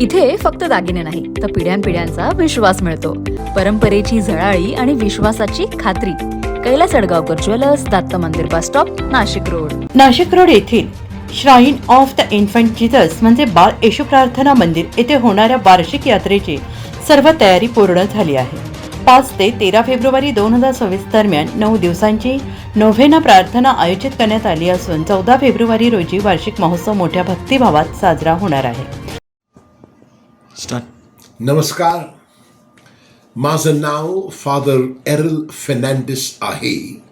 इथे फक्त दागिने नाही तर पिढ्यानपिढ्यांचा विश्वास मिळतो. परंपरेची झळाळी आणि विश्वासाची खात्री. कैलास अडगावकर ज्वेलर्स दत्त मंदिर bus stop Nashik road. Nashik road येथील shrine of the infant Jesus म्हणजे बाळ येशू प्रार्थना मंदिर येथे होणाऱ्या वार्षिक यात्रेची सर्व तयारी पूर्ण झाली आहे. पाच ते तेरा फेब्रुवारी दोन हजार सव्वीस दरम्यान नऊ दिवसांची नोव्हेना प्रार्थना आयोजित करण्यात आली असून चौदा फेब्रुवारी रोजी वार्षिक महोत्सव मोठ्या भक्तिभावात साजरा होणार आहे. नमस्कार. माझं नाव फादर एरल फेर्नांडिस आहे.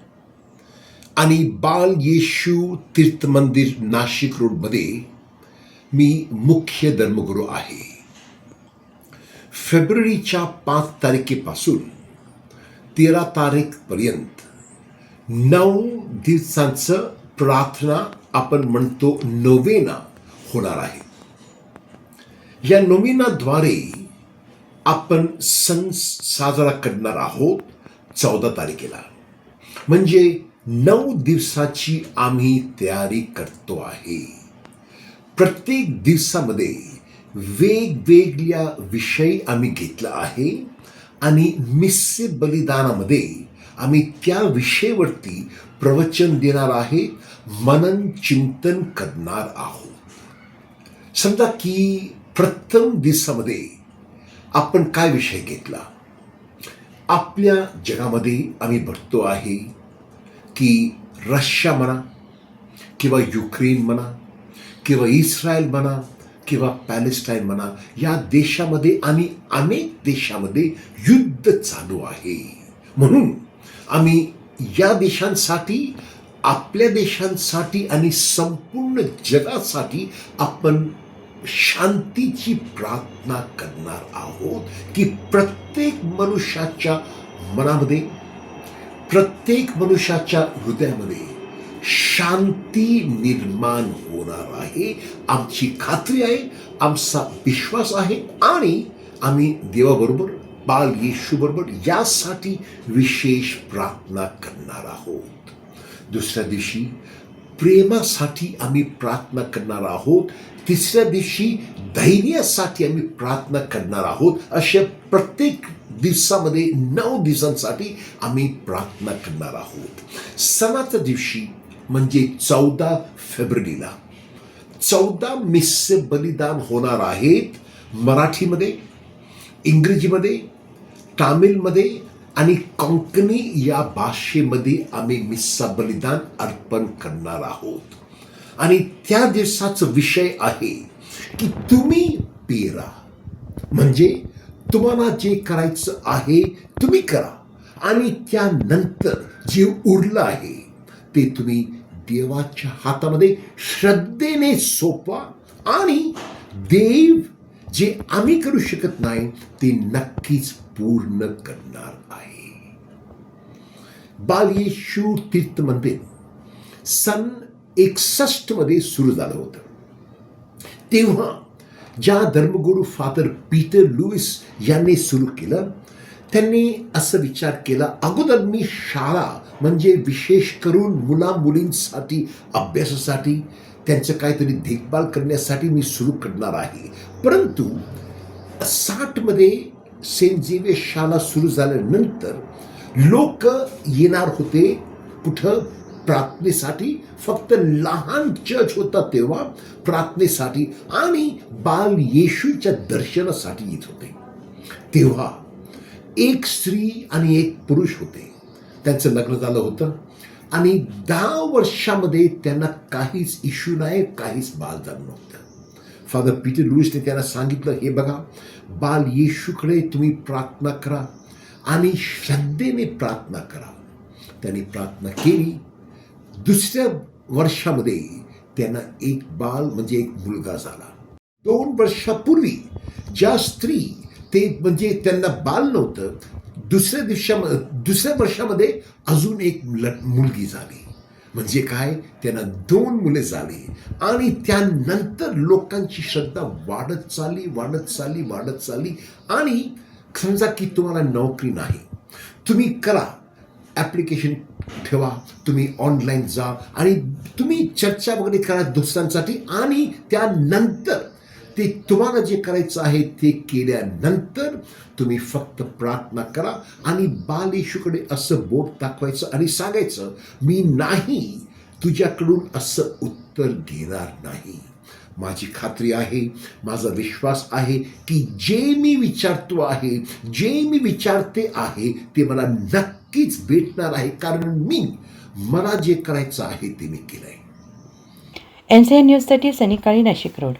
आणि बाल येशू तीर्थ मंदिर नाशिक रोडमध्ये मी मुख्य धर्मगुरू आहे. फेब्रुवारीच्या पाच तारखेपासून तेरा तारीखपर्यंत नऊ दिवसांचं प्रार्थना आपण म्हणतो नोवेना होणार आहे. या नोमिनाद्वारे आपण सण साजरा करणार आहोत चौदा तारखेला. म्हणजे नऊ दिवसाची आम्ही तयारी करतो आहे. प्रत्येक दिवसामध्ये वेगवेगळ्या विषय आम्ही घेतला आहे आणि मिस्य बलिदानामध्ये आम्ही त्या विषयावरती प्रवचन देणार आहे मनन चिंतन करणार आहोत. समजा की प्रथम दिवसामध्ये आपण काय विषय घेतला? आपल्या जगामध्ये आम्ही बघतो आहे की रशिया म्हणा किंवा युक्रेन म्हणा किंवा इस्रायल म्हणा किंवा पॅलेस्टाईन म्हणा या देशामध्ये आणि अनेक देशामध्ये युद्ध चालू आहे. म्हणून आम्ही या देशांसाठी आपल्या देशांसाठी आणि संपूर्ण जगासाठी आपण शांतीची प्रार्थना करणार आहोत की प्रत्येक मनुष्याच्या मनामध्ये प्रत्येक मनुष्याच्या हृदयामध्ये शांती निर्माण होणार आहे. आमची खात्री आहे आमचा विश्वास आहे आणि आम्ही देवाबरोबर बाल येशूबरोबर यासाठी विशेष प्रार्थना करणार आहोत. दुसऱ्या दिवशी प्रेमासाठी आम्ही प्रार्थना करणार आहोत. तिसऱ्या दिवशी धैर्यासाठी आम्ही प्रार्थना करणार आहोत. अशा प्रत्येक दिवसामध्ये नऊ दिवसांसाठी आम्ही प्रार्थना करणार आहोत. सणाच्या दिवशी म्हणजे चौदा फेब्रुवारीला. चौदा मिस्य बलिदान होणार आहेत. मराठीमध्ये इंग्रजीमध्ये तामिळमध्ये आणि कोंकणी या भाषेमध्ये आम्ही मिस्सा बलिदान अर्पण करणार आहोत. आणि त्या दिवसाचा विषय आहे की तुम्ही पेरा. म्हणजे तुम्हाला जे करायचं आहे तुम्ही करा. आणि त्यानंतर जे उरलं आहे ते तुम्ही देवाच्या हातामध्ये श्रद्धेने सोपवा आणि देव जे आम्ही करू शकत नाही ते नक्कीच पूर्ण करणार आहे. बाल येशू तीर्थ मंदिर सन एकसष्टमध्ये सुरू झालं होतं. तेव्हा ज्या धर्मगुरू फादर पीटर लुईस यांनी सुरू केलं त्यांनी असं विचार केला अगोदर मी शाळा म्हणजे विशेष करून मुला मुलींसाठी अभ्यासासाठी त्यांचं काहीतरी देखभाल करण्यासाठी मी सुरू करणार आहे. परंतु साठमध्ये सेंट झेवियर शाळा सुरू झाल्यानंतर लोक येणार होते कुठं? प्रार्थनेसाठी. फक्त लहान चर्च होता तेव्हा प्रार्थनेसाठी आणि बाल येशूच्या दर्शनासाठी येत होते. तेव्हा एक स्त्री आणि एक पुरुष होते. त्यांचं लग्न झालं होतं. आणि दहा वर्षामध्ये त्यांना काहीच इश्यू नाही काहीच बाल जाणू नव्हतं. फादर पीटर लुईसने त्यांना सांगितलं हे बघा बाल येशूकडे तुम्ही प्रार्थना करा आणि श्रद्धेने प्रार्थना करा. त्यांनी प्रार्थना केली. दुसऱ्या वर्षामध्ये त्यांना एक बाल म्हणजे एक मुलगा झाला. दोन वर्षापूर्वी ज्या स्त्री ते म्हणजे त्यांना बाल नव्हतं दुसऱ्या दिवशा दुसऱ्या वर्षामध्ये अजून एक मुल मुलगी झाली. म्हणजे काय? त्यांना दोन मुले झाली. आणि त्यानंतर लोकांची श्रद्धा वाढत चालली वाढत चालली वाढत चालली. आणि समजा की तुम्हाला नोकरी नाही. तुम्ही करा. ॲप्लिकेशन ठेवा. तुम्ही ऑनलाईन जा. आणि तुम्ही चर्चा वगैरे करा दुसऱ्यांसाठी. आणि त्यानंतर ते तुम्हाला जे करायचं आहे ते केल्यानंतर तुम्ही फक्त प्रार्थना करा आणि बाल येशूकडे असं बोट दाखवायचं आणि सांगायचं मी नाही तुझ्याकडून असं उत्तर घेणार नाही. माझी खात्री आहे माझा विश्वास आहे की जे मी विचारतो आहे जे मी विचारते आहे ते मला नक्कीच भेटणार आहे. कारण मी मला जे करायचं आहे ते मी केलंय. एन सी एन न्यूजसाठी सनी काळी नाशिक रोड.